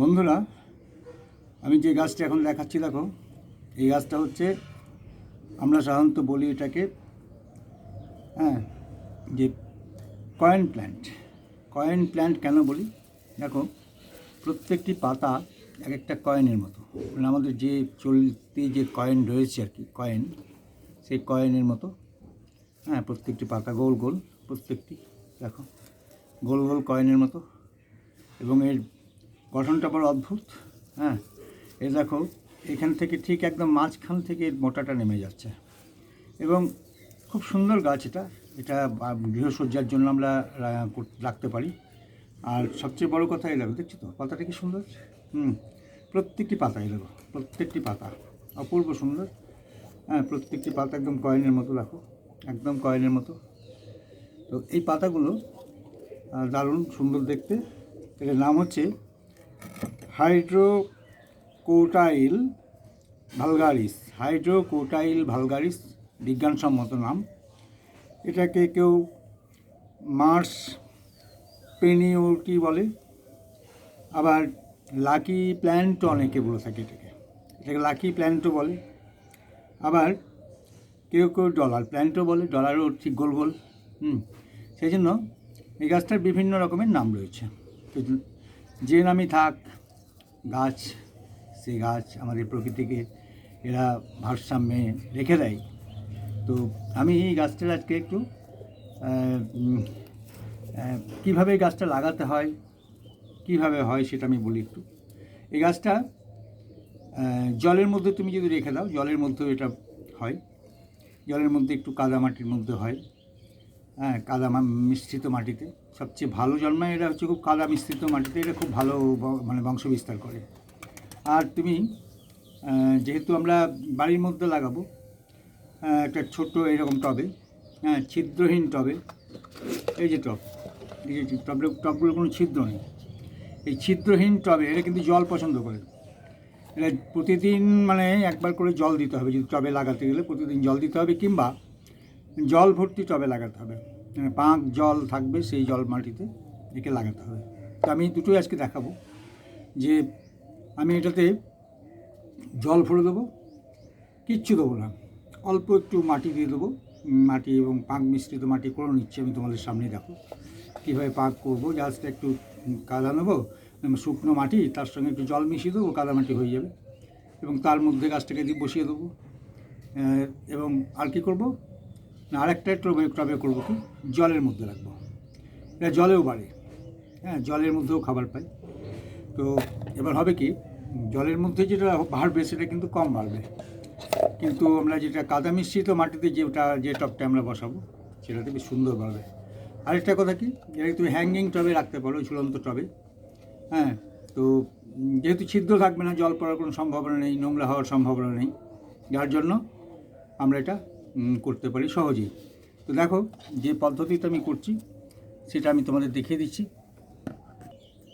বন্ধুরা, আমি যে গাছটি এখন দেখাচ্ছি, দেখো, এই গাছটা হচ্ছে আমরা সাধারণত বলি এটাকে হ্যাঁ যে কয়েন প্ল্যান্ট কয়েন প্ল্যান্ট কেন বলি? দেখো, প্রত্যেকটি পাতা এক একটা কয়েনের মতো। মানে আমাদের যে চলতি যে কয়েন রয়েছে আর কি কয়েন সেই কয়েনের মতো। হ্যাঁ প্রত্যেকটি পাতা গোল গোল, প্রত্যেকটি, দেখো, গোল গোল কয়েনের মতো। এবং এর গঠনটা বড় অদ্ভুত হ্যাঁ? এ দেখো, এখান থেকে ঠিক একদম মাঝখান থেকে মোটাটা নেমে যাচ্ছে। এবং খুব সুন্দর গাছ এটা। এটা গৃহসজ্জার জন্য আমরা রাখতে পারি। আর সবচেয়ে বড় কথা এই দেখো, দেখছ তো? পাতাটা কি সুন্দর? হুম, প্রত্যেকটি পাতা এই দেখো, প্রত্যেকটি পাতা। অপূর্ব সুন্দর। হ্যাঁ প্রত্যেকটি পাতা একদম কয়েনের মতো, দেখো। একদম কয়েনের মতো। তো এই পাতাগুলো দারুণ সুন্দর দেখতে। এটার নাম হচ্ছে হাইড্রোকোটাইল ভালগারিস হাইড্রোকোটাইল ভালগারিস, বিজ্ঞানসম্মত নাম। এটাকে কেউ মার্স পেনিওটি বলে, আবার লাকি প্ল্যান্টও অনেকে বলে থাকে এটাকে। এটাকে লাকি প্ল্যান্টও বলে। আবার কেউ কেউ ডলার প্ল্যান্টও বলে, ডলারও ঠিক গোল গোল, হুম। সেই জন্য এই গাছটার বিভিন্ন রকমের নাম রয়েছে। যে নামই থাক গাছ, সেই গাছ আমাদের প্রকৃতিকে এরা ভারসাম্যে রেখে দেয়। তো আমি এই গাছটার আজকে একটু কীভাবে এই গাছটা লাগাতে হয়, কীভাবে হয় সেটা আমি বলি একটু। এই গাছটা জলের মধ্যে তুমি যদি রেখে দাও, জলের মধ্যেও এটা হয়। জলের মধ্যে একটু কাদা মাটির মধ্যে হয়। হ্যাঁ কাদা মিশ্রিত মাটিতে। সবচেয়ে ভালো জন্মায় এটা হচ্ছে খুব কাদা মিশ্রিত মাটিতে, এটা খুব ভালো মানে বংশ বিস্তার করে। আর তুমি যেহেতু আমরা বাড়ির মধ্যে লাগাবো একটা ছোট্ট এরকম টবে হ্যাঁ ছিদ্রহীন টবে, এই যে টব, এই যে টবের টবগুলো কোনো ছিদ্র নেই। এই ছিদ্রহীন টবে এটা কিন্তু জল পছন্দ করে। এটা প্রতিদিন মানে একবার করে জল দিতে হবে, যদি টবে লাগাতে গেলে প্রতিদিন জল দিতে হবে কিংবা জল ভর্তি টবে লাগাতে হবে। মানে পাঁক জল থাকবে সেই জল মাটিতে একে লাগাতে হবে। তো আমি দুটোই আজকে দেখাবো। যে আমি এটাতে জল ভরে দেবো, কিচ্ছু দেবো না। অল্প একটু মাটি দিয়ে দেবো। মাটি এবং পাঁক মিশ্রিত মাটি করে নিচ্ছি আমি তোমাদের সামনে দেখো। কীভাবে পাক করব, জাস্ট একটু কাদা নেব শুকনো মাটি, তার সঙ্গে একটু জল মিশিয়ে দেবো, কাদা মাটি হয়ে যাবে। এবং তার মধ্যে গাছটাকে দিয়ে বসিয়ে দেবো। এবং আর কী করব? না, আরেকটা টবে টবে করব কি? জলের মধ্যে রাখব। এটা জলেও বাড়ে। হ্যাঁ জলের মধ্যেও খাবার পাই। তো এবার হবে কি? জলের মধ্যে যেটা বাড়বে, সেটা কিন্তু কম বাড়বে। কিন্তু আমরা যেটা কাদা মিশ্রিত মাটিতে যেটা, যে টবটা আমরা বসাবো সেটাতে বেশ সুন্দর বাড়বে। আরেকটা কথা কি? যেটা তুমি হ্যাঙ্গিং টবে রাখতে পারো ঝুলন্ত টবে হ্যাঁ তো যেহেতু ছিদ্র থাকবে না, জল পড়ার কোনো সম্ভাবনা নেই, নোংরা হওয়ার সম্ভাবনা নেই, যার জন্য আমরা এটা করতে পারি সহজেই। তো দেখো, যে পদ্ধতিতে আমি করছি, সেটা আমি তোমাদের দেখিয়ে দিচ্ছি।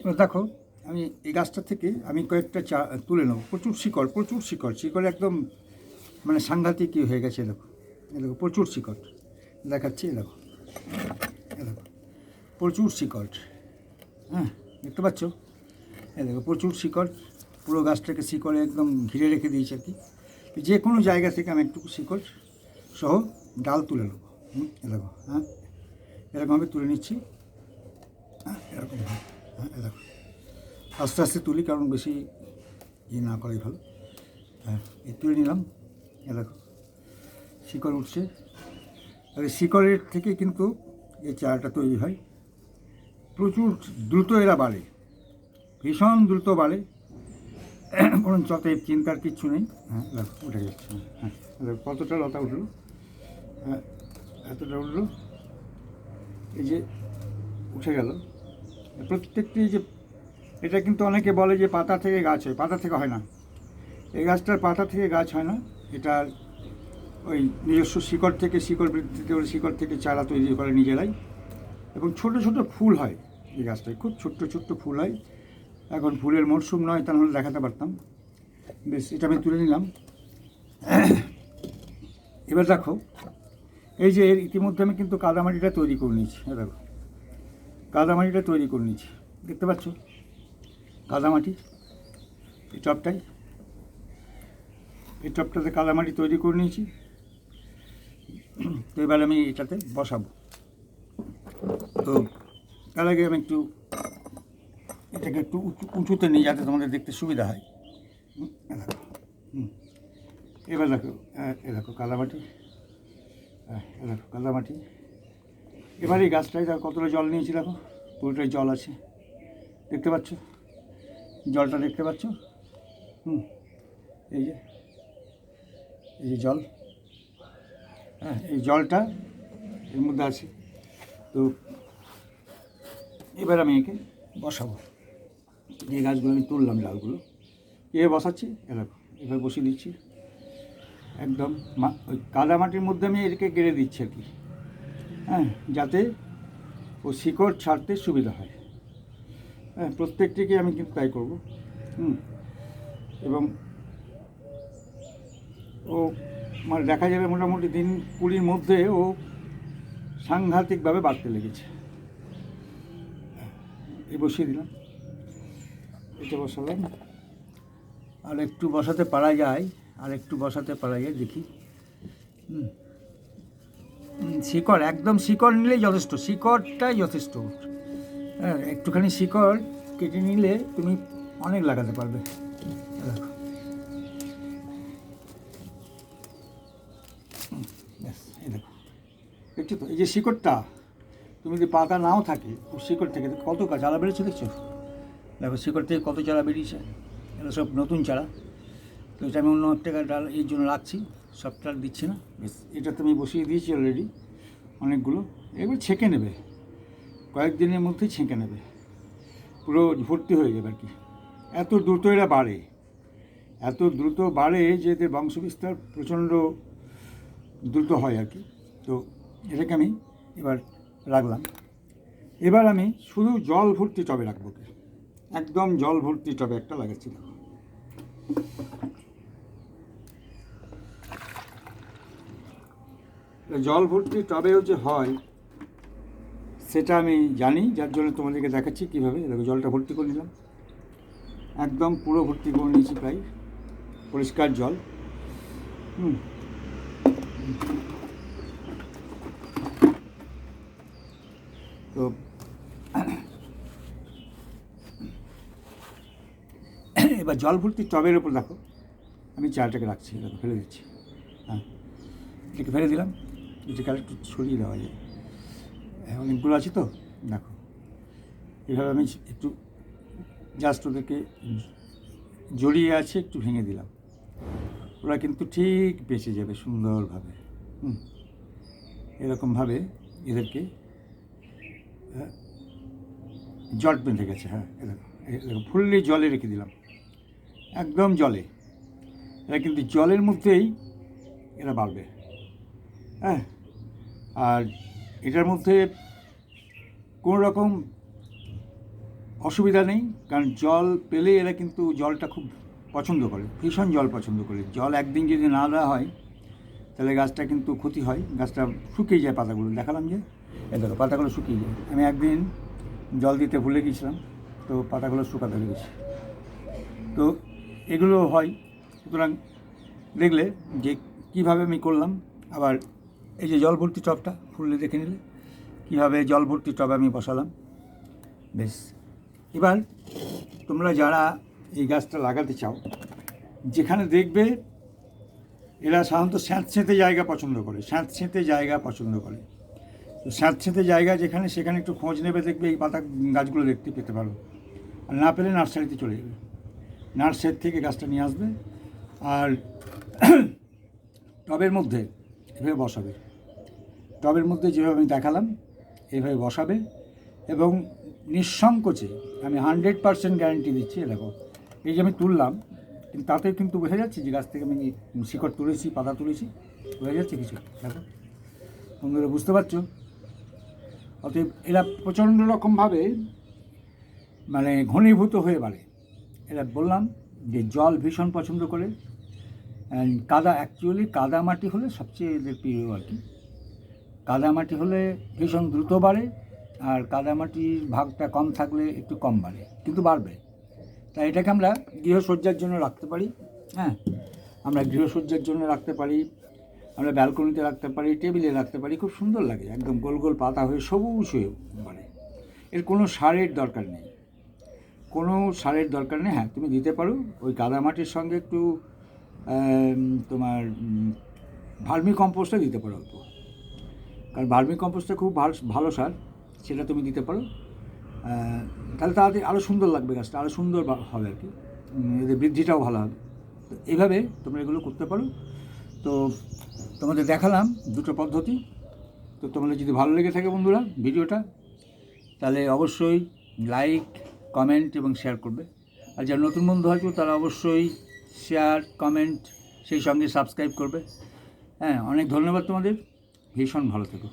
এবার দেখো, আমি এই গাছটা থেকে আমি কয়েকটা চা, তুলে নেব। প্রচুর শিকড় প্রচুর শিকড়। শিকড় একদম মানে সাংঘাতিক হয়ে গেছে, দেখো। দেখো, প্রচুর শিকড়। দেখাচ্ছি দেখো। দেখো, প্রচুর শিকড়। হ্যাঁ দেখতে পাচ্ছ? এ দেখো, প্রচুর শিকড়। পুরো গাছটাকে শিকড়ে একদম ঘিরে রেখে দিয়েছে আর কি। যে কোনো জায়গা থেকে আমি একটু শিকড় সহ ডাল তুলে নেব। হুম, এ দেখো হ্যাঁ এরকমভাবে তুলে নিচ্ছি। হ্যাঁ এরকম হ্যাঁ। এ দেখো, আস্তে আস্তে তুলি, কারণ বেশি ইয়ে না করাই ভালো। হ্যাঁ এই তুলে নিলাম, এ দেখো, শিকড় উঠছে। আর এই শিকড়ের থেকে কিন্তু এই চারাটা তৈরি হয়। প্রচুর দ্রুত এরা বাড়ে, ভীষণ দ্রুত বাড়ে। কোনো যত চিন্তার কিচ্ছু নেই। হ্যাঁ উঠে যাচ্ছে হ্যাঁ দেখো কতটা লতা উঠল? হ্যাঁ এতটা উঠল? এই যে উঠে গেল। প্রত্যেকটি যে, এটা কিন্তু অনেকে বলে যে পাতা থেকে গাছ হয়, পাতা থেকে হয় না। এই গাছটার পাতা থেকে গাছ হয় না, এটা ওই নিজস্ব শিকড় থেকে, শিকড় বৃদ্ধিতে ওই শিকড় থেকে চারা তৈরি করে নিজেরাই। এবং ছোট ছোট ফুল হয় এই গাছটায়, খুব ছোট্ট ছোট্ট ফুল হয়। এখন ফুলের মরশুম নয় তা নাহলে দেখাতে পারতাম। বেশ, এটা আমি তুলে নিলাম। এবার দেখো, এই যে এর ইতিমধ্যে আমি কিন্তু কাদামাটিটা তৈরি করে নিয়েছি দেখো। কাদামাটিটা তৈরি করে নিয়েছি, দেখতে পাচ্ছ? কাদামাটি, এই টবটাই এই টবটাতে কাদামাটি তৈরি করে নিয়েছি। তো এবার আমি এটাতে বসাবো। তো তার আগে আমি একটু এটাকে একটু উঁচু উঁচুতে নিই যাতে তোমাদের দেখতে সুবিধা হয়। এবার দেখো, এ দেখো কাদামাটি এ দেখো কাদামাটি। এবার এই গাছটায় দেখো কতটা জল নিয়েছি দেখো, পুরোটাই জল আছে। দেখতে পাচ্ছ? জলটা দেখতে পাচ্ছ? হুম, এই যে এই যে জল। হ্যাঁ এই জলটা এর মধ্যে আছে। তো এবার আমি একে বসাবো। যে গাছগুলো আমি তুললাম ডালগুলো এ বসাচ্ছি এ দেখো এবার বসিয়ে দিচ্ছি। একদম ওই কাদা মাটির মধ্যে আমি এটাকে গেড়ে দিচ্ছি আর কি। হ্যাঁ যাতে ও শিকড় ছাড়তে সুবিধা হয়। হ্যাঁ প্রত্যেকটিকে আমি কিন্তু তাই করব। হুম, এবং ও মানে দেখা যাবে মোটামুটি দিন কুড়ির মধ্যে ও সাংঘাতিকভাবে বাড়তে লেগেছে। এই বসিয়ে দিলাম। এটা বসালাম। আর একটু বসাতে পারা যায়, আর একটু বসাতে পারা যায়, দেখি। শিকড়, একদম শিকড় নিলেই যথেষ্ট, শিকড়টাই যথেষ্ট। হ্যাঁ একটুখানি শিকড় কেটে নিলে তুমি অনেক লাগাতে পারবে। দেখো। এই যে শিকড়টা, তুমি যদি পাতা নাও থাকে শিকড় থেকে কত চারা বেরিয়েছে দেখছ? দেখো, শিকড় থেকে কত চারা বেরিয়েছে। এটা সব নতুন চারা। তো এটা আমি অন্য একটা ডাল এই জন্য রাখছি সব আর দিচ্ছি না। বেশ। এটা তুমি বসিয়ে দিয়েছি অলরেডি অনেকগুলো। এবার ছেঁকে নেবে কয়েকদিনের মধ্যেই ছেঁকে নেবে। পুরো ভর্তি হয়ে যাবে আর কি। এত দ্রুত এরা বাড়ে এত দ্রুত বাড়ে যে এদের বংশবিস্তার প্রচণ্ড দ্রুত হয় আর কি। তো এটাকে আমি এবার রাখলাম। এবার আমি শুধু জল ভর্তি টবে রাখব একদম জল ভর্তি টবে একটা লাগাচ্ছি জল ভর্তি টবেও যে হয়, সেটা আমি জানি, যার জন্য তোমাদেরকে দেখাচ্ছি কীভাবে। দেখো, জলটা ভর্তি করে নিলাম। একদম পুরো ভর্তি করে নিয়েছি প্রায়। পরিষ্কার জল। হুম। তো এবার জল ভর্তি টবের ওপর দেখো। আমি চাটাকে রাখছি দেখো ফেলে দিচ্ছি। হ্যাঁ এটাকে ফেলে দিলাম। এটাকে একটু ছড়িয়ে দেওয়া যায়। হ্যাঁ অনেকগুলো আছে তো? দেখো। এভাবে আমি একটু জাস্ট ওদেরকে জড়িয়ে আছে একটু ভেঙে দিলাম। ওরা কিন্তু ঠিক বেঁচে যাবে সুন্দরভাবে। হুম। এরকমভাবে এদেরকে হ্যাঁ, জট বেঁধে গেছে। হ্যাঁ এরকম এরকম ফুললি জলে রেখে দিলাম। একদম জলে। এরা কিন্তু জলের মধ্যেই এরা বাড়বে হ্যাঁ? আর এটার মধ্যে কোনো রকম অসুবিধা নেই, কারণ জল পেলে এরা কিন্তু জলটা খুব পছন্দ করে, ভীষণ জল পছন্দ করে। জল একদিন যদি না দেওয়া হয়, তাহলে গাছটা কিন্তু ক্ষতি হয়। গাছটা শুকিয়ে যায় পাতাগুলো। দেখালাম যে এ দেখো, পাতাগুলো শুকিয়ে যায়। আমি একদিন জল দিতে ভুলে গিয়েছিলাম তো পাতাগুলো শুকাতে লেগেছে। তো এগুলো হয়। সুতরাং দেখলে যে কীভাবে আমি করলাম, আবার এই যে জল ভর্তি টবটা খুললে দেখে নিলে, কীভাবে জল ভর্তি টবে আমি বসালাম। বেশ। এবার তোমরা যারা এই গাছটা লাগাতে চাও, যেখানে দেখবে এরা সাধারণত স্যাঁতস্যাঁতে জায়গা পছন্দ করে স্যাঁতস্যাঁতে জায়গা পছন্দ করে। তো স্যাঁতস্যাঁতে জায়গা যেখানে, সেখানে একটু খোঁজ নেবে, দেখবে এই পাতা গাছগুলো দেখতে পেতে পারো। আর না পেলে নার্সারিতে চলে যাবে। নার্সারি থেকে গাছটা নিয়ে আসবে আর টবের মধ্যে এভাবে বসাবে। টবের মধ্যে যেভাবে আমি দেখালাম, এভাবে বসাবে এবং নিঃসংকোচে আমি হান্ড্রেড পার্সেন্ট গ্যারেন্টি দিচ্ছি দেখো, এই যে আমি তুললাম, কিন্তু তাতে কিন্তু বোঝা যাচ্ছে যে গাছ থেকে আমি শিকড় তুলেছি, পাতা তুলেছি, বোঝা যাচ্ছে কিছু দেখো, বন্ধুরা, বুঝতে পারছ? অতএব এরা প্রচণ্ড রকমভাবে মানে ঘনীভূত হয়ে বাড়ে এরা বললাম যে জল ভীষণ পছন্দ করে। কাদা অ্যাকচুয়ালি কাদা মাটি হলে সবচেয়ে এদের প্রিয় আর কি। কাদা মাটি হলে ভীষণ দ্রুত বাড়ে আর কাদা মাটির ভাগটা কম থাকলে একটু কম বাড়ে, কিন্তু বাড়বে। তাই এটাকে আমরা গৃহসজ্জার জন্য রাখতে পারি হ্যাঁ? আমরা গৃহসজ্জার জন্য রাখতে পারি, আমরা ব্যালকনিতে রাখতে পারি, টেবিলে রাখতে পারি, খুব সুন্দর লাগে, একদম গোল গোল পাতা হয়ে সবুজ হয়ে মানে এর কোনো সারের দরকার নেই। কোনো সারের দরকার নেই। হ্যাঁ তুমি দিতে পারো। ওই কাদামাটির সঙ্গে একটু তোমার ভার্মি কম্পোস্টও দিতে পারো অল্প। কারণ ভার্মি কম্পোস্টটা খুব ভালো ভালো সার, সেটা তুমি দিতে পারো। তাহলে তাড়াতাড়ি আরও সুন্দর লাগবে গাছটা আরও সুন্দর হবে আর কি। এদের বৃদ্ধিটাও ভালো হবে। তো এইভাবে তোমরা এগুলো করতে পারো। তো তোমাদের দেখালাম দুটো পদ্ধতি। তো তোমাদের যদি ভালো লেগে থাকে বন্ধুরা ভিডিওটা, তাহলে অবশ্যই লাইক কমেন্ট এবং শেয়ার করবে। আর যারা নতুন বন্ধু হয়তো তারা অবশ্যই শেয়ার কমেন্ট সেই সঙ্গে সাবস্ক্রাইব করবে। হ্যাঁ অনেক ধন্যবাদ তোমাদের। ভীষণ ভালো থেকো।